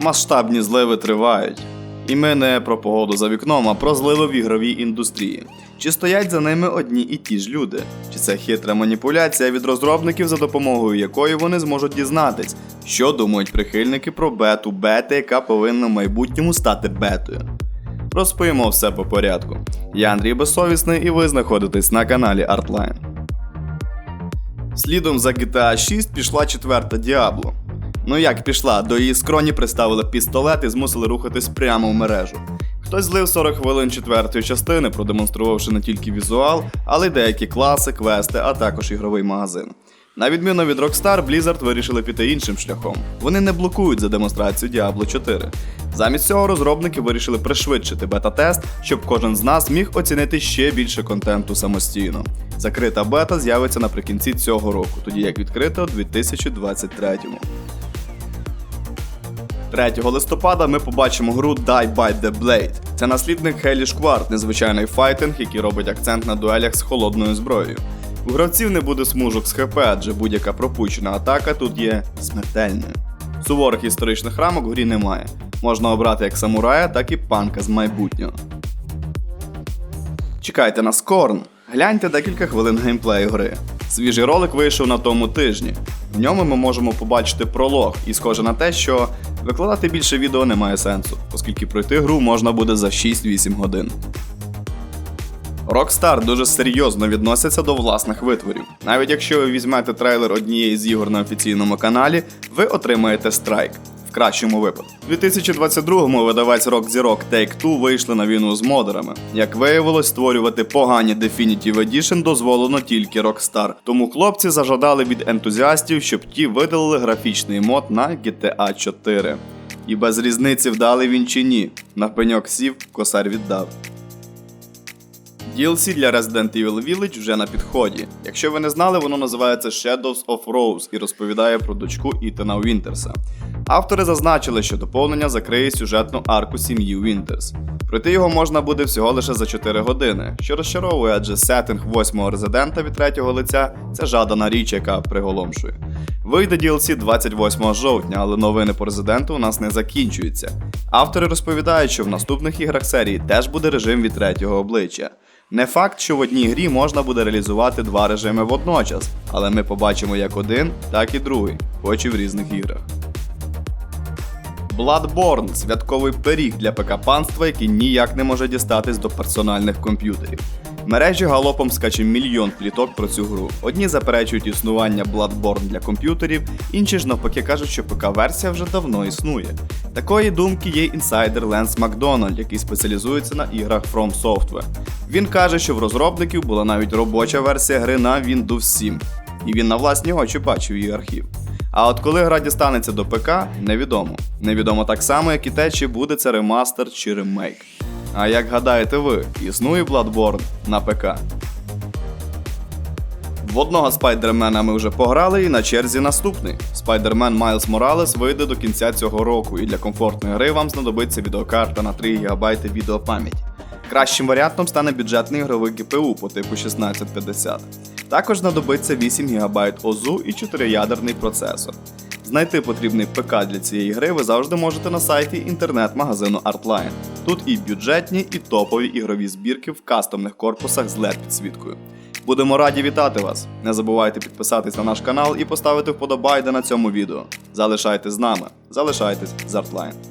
Масштабні зливи тривають. І ми не про погоду за вікном, а про зливи в ігровій індустрії. Чи стоять за ними одні і ті ж люди? Чи це хитра маніпуляція від розробників, за допомогою якої вони зможуть дізнатись, що думають прихильники про бету бети, яка повинна в майбутньому стати бетою? Розповімо все по порядку. Я Андрій Безсовісний і ви знаходитесь на каналі Artline. Слідом за GTA 6 пішла четверта Діабло. Ну як пішла, до її скроні приставили пістолет і змусили рухатись прямо в мережу. Хтось злив 40 хвилин четвертої частини, продемонструвавши не тільки візуал, але й деякі класи, квести, а також ігровий магазин. На відміну від Rockstar, Blizzard вирішили піти іншим шляхом. Вони не блокують за демонстрацію Diablo 4. Замість цього розробники вирішили пришвидшити бета-тест, щоб кожен з нас міг оцінити ще більше контенту самостійно. Закрита бета з'явиться наприкінці цього року, тоді як відкрита у 2023. 3 листопада ми побачимо гру Die by the Blade. Це наслідник Hellish Guard, незвичайний файтинг, який робить акцент на дуелях з холодною зброєю. У гравців не буде смужок з ХП, адже будь-яка пропущена атака тут є смертельною. Суворих історичних рамок в грі немає. Можна обрати як самурая, так і панка з майбутнього. Чекайте на Скорн. Гляньте декілька хвилин геймплею гри. Свіжий ролик вийшов на тому тижні. В ньому ми можемо побачити пролог, і схоже на те, що викладати більше відео немає сенсу, оскільки пройти гру можна буде за 6-8 годин. Rockstar дуже серйозно відноситься до власних витворів. Навіть якщо ви візьмете трейлер однієї з ігор на офіційному каналі, ви отримаєте страйк. В кращому випадку. У 2022-му видавець Rock Zero Take-Two вийшли на війну з модерами. Як виявилось, створювати погані Definitive Edition дозволено тільки Rockstar. Тому хлопці зажадали від ентузіастів, щоб ті видалили графічний мод на GTA 4. І без різниці вдали він чи ні. На пеньок сів, косар віддав. DLC для Resident Evil Village вже на підході. Якщо ви не знали, воно називається Shadows of Rose і розповідає про дочку Ітана Вінтерса. Автори зазначили, що доповнення закриє сюжетну арку сім'ї Вінтерс. Пройти його можна буде всього лише за 4 години, що розчаровує, адже сеттинг восьмого резидента від третього лиця це жадана річ, яка приголомшує. Вийде DLC 28 жовтня, але новини по резиденту у нас не закінчуються. Автори розповідають, що в наступних іграх серії теж буде режим від третього обличчя. Не факт, що в одній грі можна буде реалізувати два режими водночас, але ми побачимо як один, так і другий, хоч і в різних іграх. Bloodborne – святковий пиріг для ПК-панства, який ніяк не може дістатись до персональних комп'ютерів. Мережі галопом скаче мільйон пліток про цю гру. Одні заперечують існування Bloodborne для комп'ютерів, інші ж навпаки кажуть, що ПК-версія вже давно існує. Такої думки є інсайдер Ленс Макдональд, який спеціалізується на іграх From Software. Він каже, що в розробників була навіть робоча версія гри на Windows 7, і він на власні очі бачив її архів. А от коли гра дістанеться до ПК, невідомо. Невідомо так само, як і те, чи буде це ремастер чи ремейк. А як гадаєте ви, існує Bloodborne на ПК? В одного спайдермена ми вже пограли, і на черзі наступний. Спайдермен Майлз Моралес вийде до кінця цього року, і для комфортної гри вам знадобиться відеокарта на 3 ГБ відеопам'ять. Кращим варіантом стане бюджетний ігровий GPU по типу 1650. Також знадобиться 8 ГБ ОЗУ і 4-ядерний процесор. Знайти потрібний ПК для цієї гри ви завжди можете на сайті інтернет-магазину Artline. Тут і бюджетні, і топові ігрові збірки в кастомних корпусах з LED підсвіткою. Будемо раді вітати вас. Не забувайте підписатись на наш канал і поставити вподобайде на цьому відео. Залишайтесь з нами, залишайтесь з Artline.